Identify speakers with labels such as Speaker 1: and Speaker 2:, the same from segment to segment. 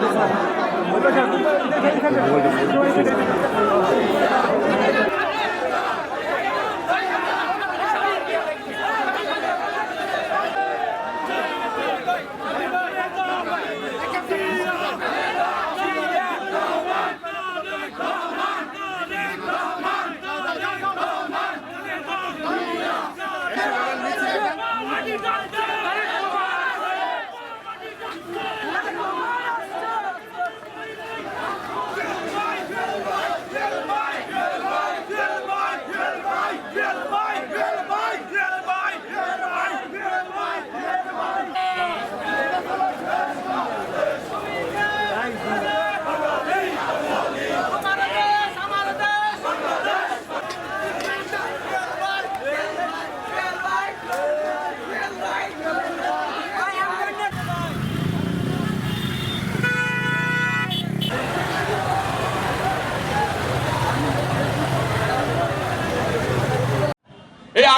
Speaker 1: এই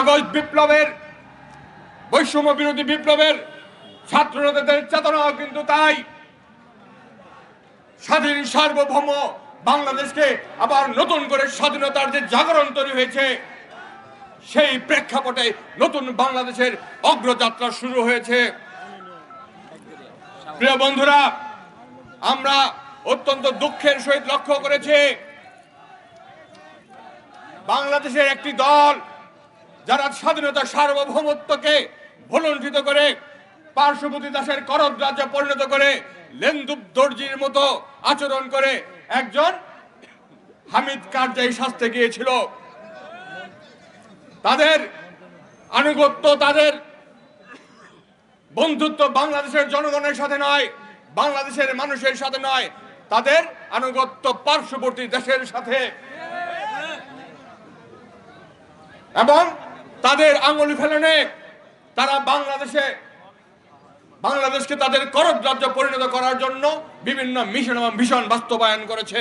Speaker 1: আগস্ট বিপ্লবের, বৈষম্য বিরোধী বিপ্লবের ছাত্রদের চেতনাও কিন্তু তাই। স্বাধীন সার্বভৌম বাংলাদেশকে আবার নতুন করে স্বাধীনতার যে জাগরণ তৈরি হয়েছে, সেই প্রেক্ষাপটে নতুন বাংলাদেশের অগ্রযাত্রা শুরু হয়েছে। প্রিয় বন্ধুরা, আমরা অত্যন্ত দুঃখের সহিত লক্ষ্য করেছি, বাংলাদেশের একটি দল যারা স্বাধীনতা সার্বভৌমত্বকে ভুলণ্ঠিত করে, পার্শ্ববর্তী দেশের করদ রাজ্যে পরিণত করে লেন্দুব দর্জির মতো আচরণ করে, একজন হামিদ কারজাই শাস্তে গিয়েছিল? তাদের আনুগত্য, তাদের বন্ধুত্ব বাংলাদেশের জনগণের সাথে নয়, বাংলাদেশের মানুষের সাথে নয়, তাদের আনুগত্য পার্শ্ববর্তী দেশের সাথে। এবং তাদের আঙুল ফেলনে তারা বাংলাদেশে, বাংলাদেশকে তাদের করদ রাজ্য পরিণত করার জন্য বিভিন্ন মিশন এবং মিশন বাস্তবায়ন করেছে।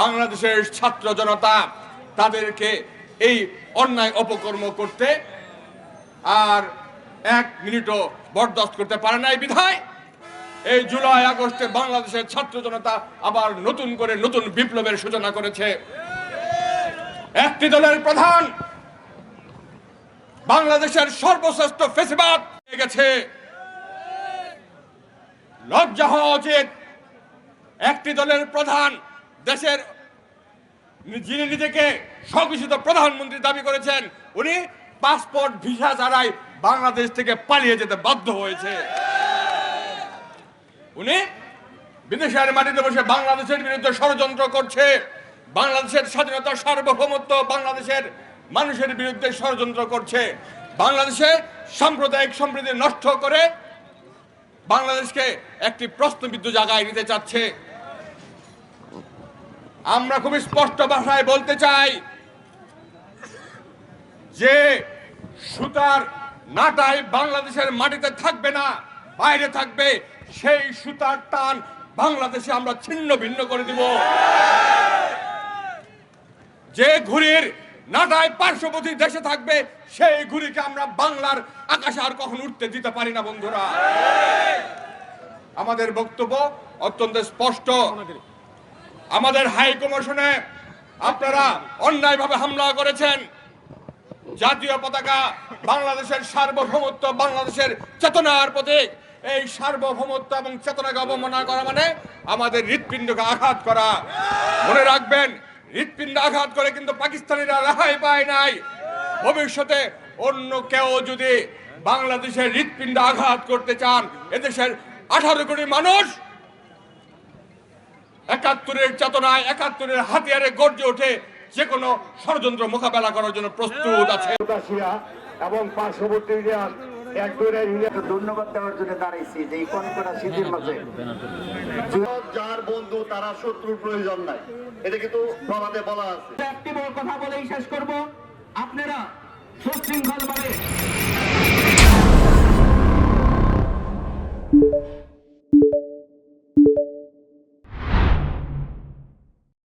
Speaker 1: বাংলাদেশের ছাত্র জনতা তাদেরকে এই অন্যায় অপকর্ম করতে আর এক মিনিটও বরদাস্ত করতে পারে নাই বিধায়। এই জুলাই আগস্টে বাংলাদেশের ছাত্র জনতা আবার নতুন করে নতুন বিপ্লবের সূচনা করেছে। একটি দলের প্রধান বাংলাদেশের সর্বশ্রেষ্ঠ ফেসিবাদ হয়ে গেছে। লজ্জা হওয়া উচিত। একটি দলের প্রধান দেশের যিনি নিজেকে স্বঘোষিত প্রধানমন্ত্রী দাবি করেছেন, উনি পাসপোর্ট ভিসা ছাড়াই বাংলাদেশ থেকে পালিয়ে যেতে বাধ্য হয়েছে। উনি বিদেশের মাটিতে বসে বাংলাদেশের বিরুদ্ধে ষড়যন্ত্র করছে। বাংলাদেশের স্বাধীনতা সার্বভৌমত্ব, বাংলাদেশের মানুষের বিরুদ্ধে ষড়যন্ত্র করছে। বাংলাদেশে সাম্প্রদায়িক সম্প্রীতি নষ্ট করে বাংলাদেশকে একটি প্রশ্নবিদ্ধ জায়গায় নিতে চাচ্ছে। আমরা খুবই স্পষ্ট ভাষায় বলতে চাই যে সুতার নাটাই বাংলাদেশের মাটিতে থাকবে না, বাইরে থাকবে। সেই সুতার টান বাংলাদেশে আমরা ছিন্ন ভিন্ন করে দিব। যে ঘুড়ির নাটায় পার্শ্ববর্তী দেশে থাকবে, সেই ঘুড়িকে আমরা বাংলার আকাশে আর কখন উঠতে দিতে পারি না, বন্ধুরা। আমাদের বক্তব্য অত্যন্ত স্পষ্ট। আমাদের হাই কমিশনে আপনারা অন্যায়ভাবে হামলা করেছেন। জাতীয় পতাকা বাংলাদেশের সার্বভৌমত্ব, বাংলাদেশের চেতনার প্রতীক। এই সার্বভৌমত্ব এবং চেতনাকে অবমাননা করা মানে আমাদের হৃৎপিণ্ডকে আঘাত করা। মনে রাখবেন হৃৎপিণ্ড আঘাত করে কিন্তু পাকিস্তানিরা রেহাই পায় নাই। ভবিষ্যতে অন্য কেউ যদি বাংলাদেশের হৃৎপিণ্ড আঘাত করতে চান, এদেশের আঠারো কোটি মানুষ একাত্তরের চেতনায়, একাত্তরের হাতিয়ারে গর্জে ওঠে যে কোনো ষড়যন্ত্র মোকাবেলা করার জন্য প্রস্তুত আছে।
Speaker 2: এবং পার্শ্ববর্তী এক
Speaker 3: ধন্যবাদ দেওয়ার জন্য দাঁড়াইছি যে এই কনকটা শীতের মাঝে।
Speaker 2: যার বন্ধু তারা শত্রুর প্রয়োজন নাই। এটা কিন্তু বলাতে বলা আছে।
Speaker 4: একটি বড় কথা বলেই শেষ করব। আপনারা সুশৃঙ্খল ভাবে